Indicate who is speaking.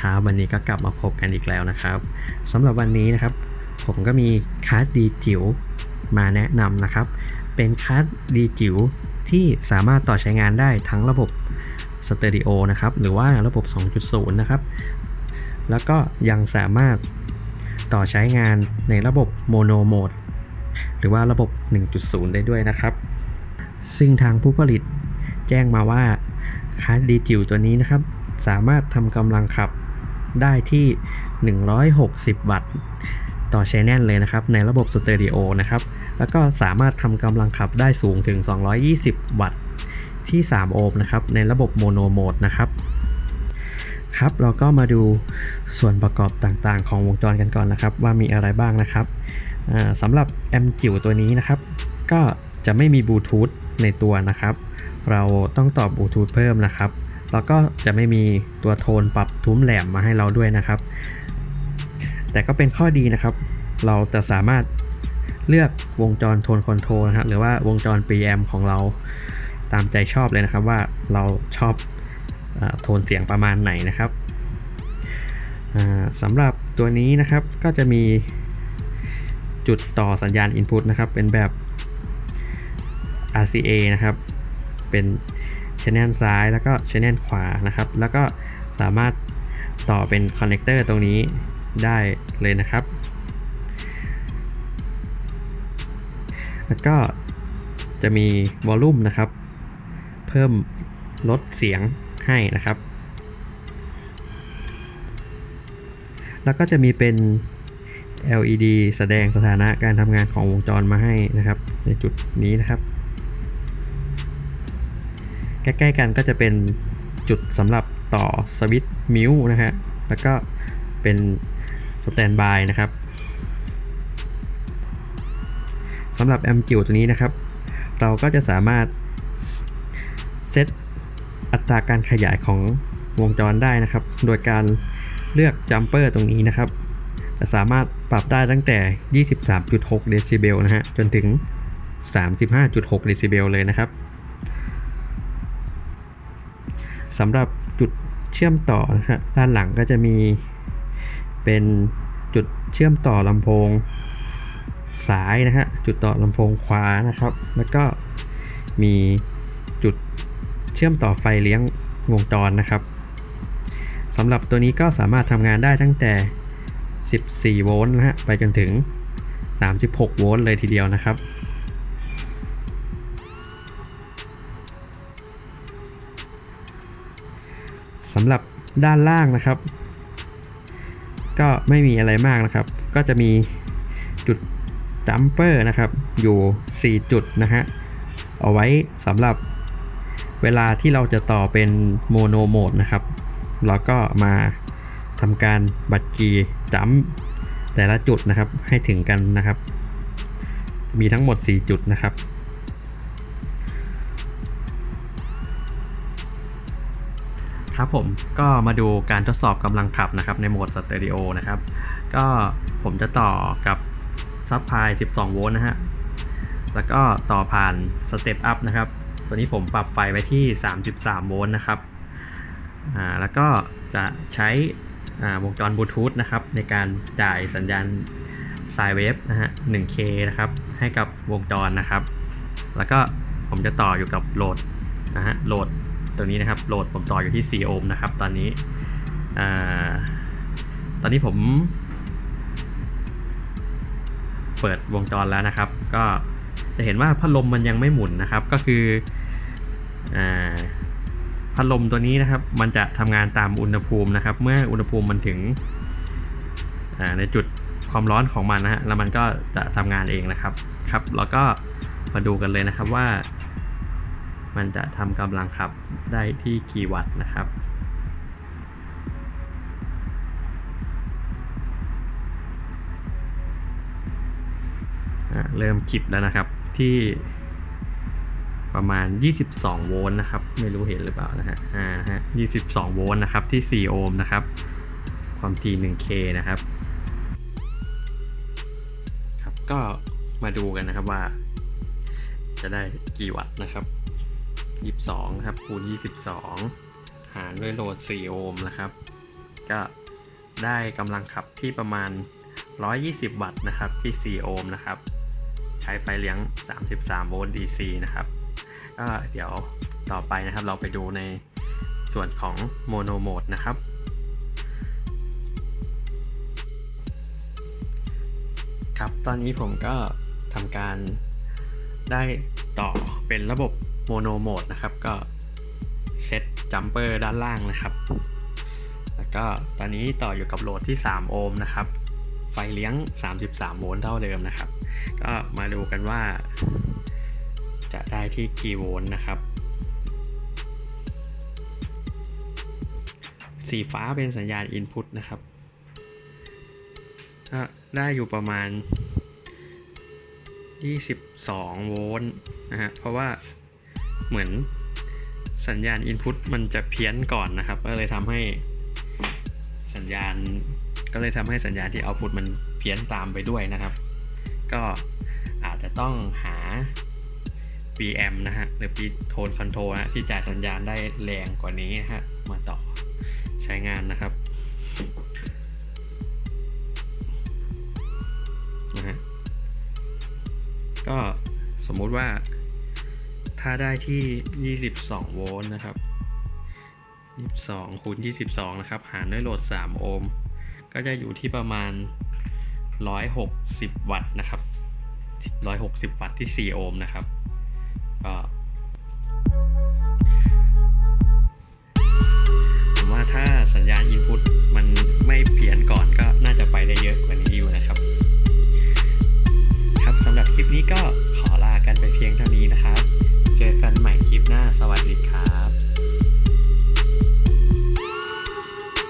Speaker 1: ครับ วันนี้ก็กลับมาพบกันอีกแล้วนะครับสำหรับวันนี้นะครับ ผมก็มีคาร์ดดีจิ๋วมาแนะนำนะครับ เป็นคาร์ดดีจิ๋วที่สามารถต่อใช้งานได้ทั้งระบบสเตอริโอนะครับ หรือว่าระบบ 2.0 นะครับ แล้วก็ยังสามารถต่อใช้งานในระบบโมโนโหมดหรือว่าระบบ 1.0 ได้ด้วยนะครับ ซึ่งทางผู้ผลิตแจ้งมาว่าคาร์ดดีจิ๋วตัวนี้นะครับ สามารถทำกำลังขับ ได้ที่ 160 วัตต์ต่อชแนลเลยนะครับ ในระบบสเตอริโอนะครับ แล้วก็สามารถทำกำลังขับได้สูงถึง 220 วัตต์ที่ 3 โอห์มนะครับ ในระบบโมโนโหมดนะครับครับเราก็มาดูส่วนประกอบต่างๆ ของวงจรกันก่อนนะครับ ว่ามีอะไรบ้างนะครับอ่าสำหรับแอมจิ๋วตัวนี้นะครับ ก็จะไม่มีบลูทูธในตัวนะครับ เราต้องต่อบลูทูธเพิ่มนะครับ แล้วก็จะไม่มีตัวโทนปรับทุ้มแหลมมาให้เราด้วยนะครับ แต่ก็เป็นข้อดีนะครับ เราจะสามารถเลือกวงจรโทนคอนโทรลนะฮะหรือว่าวงจร preamp ของเราตามใจชอบเลยนะครับว่าเราชอบอโทนเสียงประมาณไหนนะครับสำหรับตัวนี้นะครับก็จะมีจุดต่อสัญญาณ Input นะครับ เป็นแบบ RCA นะครับ เป็น ชแนลซ้ายแล้วก็ชแนลขวานะครับ แล้วก็สามารถต่อเป็นคอนเน c เตอร์ตรงนี้ได้เลยนะครับ แล้วก็จะมีวอลลุ่มนะครับ เพิ่มลดเสียงให้นะครับ แล้วก็จะมีเป็น LED แสดงสถานะการทำงานของวงจรมาให้นะครับ ในจุดนี้นะครับ ใกล้ๆกันก็จะเป็นจุดสำหรับต่อสวิตช์มิวนะฮะ แล้วก็เป็นสแตนบายนะครับสำหรับแอมจิวตัวนี้นะครับ เราก็จะสามารถเซตอัตราการขยายของวงจรได้นะครับ โดยการเลือกจัมเปอร์ตรงนี้นะครับจะสามารถปรับได้ตั้งแต่ 23.6 เดซิเบลนะฮะ จนถึง 35.6 เดซิเบลเลยนะครับ สำหรับจุดเชื่อมต่อนะฮะด้านหลังก็จะมีเป็นจุดเชื่อมต่อลำโพงซ้ายนะฮะจุดต่อลำโพงขวานะครับ แล้วก็มีจุดเชื่อมต่อไฟเลี้ยงวงจรนะครับสำหรับตัวนี้ก็สามารถทำงานได้ตั้งแต่ 14 โวลต์นะฮะไปจนถึง 36 โวลต์เลยทีเดียวนะครับ สำหรับด้านล่างนะครับ ก็ไม่มีอะไรมากนะครับ ก็จะมีจุดจัมเปอร์นะครับ อยู่ 4 จุดนะฮะ เอาไว้สำหรับเวลาที่เราจะต่อเป็นโมโนโหมดนะครับเราก็มาทำการบัตรกีจัมแต่ละจุดนะครับให้ถึงกันนะครับ มีทั้งหมด 4 จุดนะครับ ครับผมก็มาดูการทดสอบกำลังขับนะครับในโหมดสเตอริโอนะครับ ก็ผมจะต่อกับซับพลาย 12 โวลต์นะฮะ แล้วก็ต่อผ่านสเตปอัพนะครับ ตัวนี้ผมปรับไฟไว้ที่ 33 โวลต์นะครับ อ่า แล้วก็จะใช้อ่าวงจรบลูทูธนะครับ ในการจ่ายสัญญาณสายเวฟนะฮะ 1K นะครับ ให้กับวงจรนะครับ แล้วก็ผมจะต่ออยู่กับโหลดนะฮะ โหลด ตัวนี้นะครับโหลดผมต่ออยู่ที่ 4 โอห์มนะครับ ตอนนี้อตอนนี้ผม เปิดวงจรแล้วนะครับ ก็จะเห็นว่าพัดลมมันยังไม่หมุนนะครับ ก็คืออพัดลมตัวนี้นะครับ มันจะทำงานตามอุณหภูมินะครับ เมื่ออุณหภูมิมันถึงในจุดความร้อนของมันนะฮะแล้วมันก็จะทำงานเองนะครับครับ แล้วก็มาดูกันเลยนะครับว่า มันจะทำกำลังขับได้ที่กี่วัตต์นะครับ เริ่มคลิปแล้วนะครับที่ประมาณ 22 โวลต์นะครับ ไม่รู้เห็นหรือเปล่านะฮะ อ่าฮะ 22 โวลต์นะครับ ที่ 4 โอห์มนะครับ ความถี่ 1K นะครับ ครับ ก็มาดูกันนะครับว่า จะได้กี่วัตต์นะครับ 22 ครับคูณ 22 หารด้วยโหลด 4 โอห์มนะครับ ก็ได้กำลังขับที่ประมาณ 120 วัตต์นะครับที่ 4 โอห์มนะครับ ใช้ไฟเลี้ยง 33 โวลต์ DC นะครับก็เดี๋ยวต่อไปนะครับเราไปดูในส่วนของโมโนโหมดนะครับครับ ตอนนี้ผมก็ทำการได้ต่อเป็นระบบ โมโนโหมดนะครับ ก็เซตจัมเปอร์ด้านล่างนะครับ แล้วก็ตอนนี้ต่ออยู่กับโหลดที่ 3 โอห์มนะครับ ไฟเลี้ยง 33 โวลต์เท่าเดิมนะครับ ก็มาดูกันว่า จะได้ที่กี่โวลต์นะครับ สีฟ้าเป็นสัญญาณ Input นะครับก็ได้อยู่ประมาณ 22 โวลต์นะฮะ เพราะว่า เหมือนสัญญาณ Input มันจะเพี้ยนก่อนนะครับ ก็เลยทำให้สัญญาณ ก็เลยทำให้สัญญาณที่ Output มันเพี้ยนตามไปด้วยนะครับ ก็อาจจะต้องหา VM นะฮะหรือ P Tone Control นะที่จ่ายสัญญาณได้แรงกว่านี้นะฮะมาต่อใช้งานนะครับนะฮะก็สมมุติว่า ถ้าได้ที่ 22 โวลต์นะครับ 22คูณ22 นะครับ หารด้วยโหลด 3 โอห์ม ก็จะอยู่ที่ประมาณ 160 วัตต์นะครับ 160 วัตต์ที่ 4 โอห์มนะครับ ก็ผมว่าถ้าสัญญาณ Input มันไม่เพี้ยนก่อน